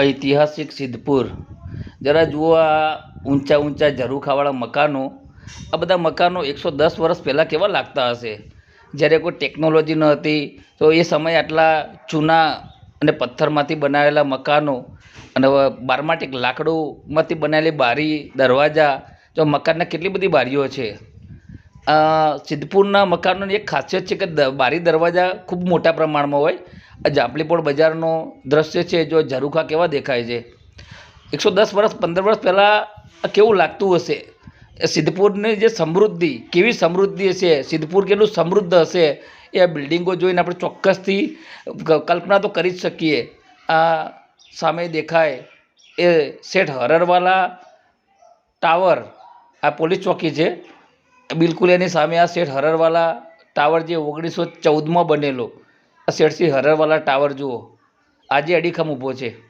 ઐતિહાસિક સિદ્ધપુર. જરા જુઓ આ ઊંચા ઊંચા ઝરૂખાવાળા મકાનો. આ બધા મકાનો એકસો દસ વર્ષ પહેલાં કેવા લાગતા હશે? જ્યારે કોઈ ટેકનોલોજી ન હતી, તો એ સમયે આટલા ચૂના અને પથ્થરમાંથી બનાવેલા મકાનો અને બારમાટિક લાકડુંમાંથી બનાવેલી બારી, દરવાજા, તો મકાનના કેટલી બધી બારીઓ છે? સિદ્ધપુરના મકાનોની એક ખાસિયત છે કે બારી, દરવાજા ખૂબ મોટા પ્રમાણમાં હોય. આ જાપલીપોળ બજારનો દ્રશ્ય છે, જો ઝરૂખા કેવા દેખાય છે. એકસો દસ વર્ષ, પંદર વર્ષ પહેલાં કેવું લાગતું હશે? સિદ્ધપુરની જે સમૃદ્ધિ, કેવી સમૃદ્ધિ હશે? સિદ્ધપુર કેટલું સમૃદ્ધ હશે? એ આ બિલ્ડિંગો જોઈને આપણે ચોક્કસથી કલ્પના તો કરી જ શકીએ. આ સામે દેખાય એ શેઠ હરરવાલા ટાવર, આ પોલીસ ચોકી છે. બિલકુલ એની સામે આ શેઠ હરરવાલા ટાવર જે ઓગણીસો ચૌદમાં બનેલો. શેઠસિંહ હરરવાલા ટાવર જુઓ. આજે અડીખમ ઊભો છે.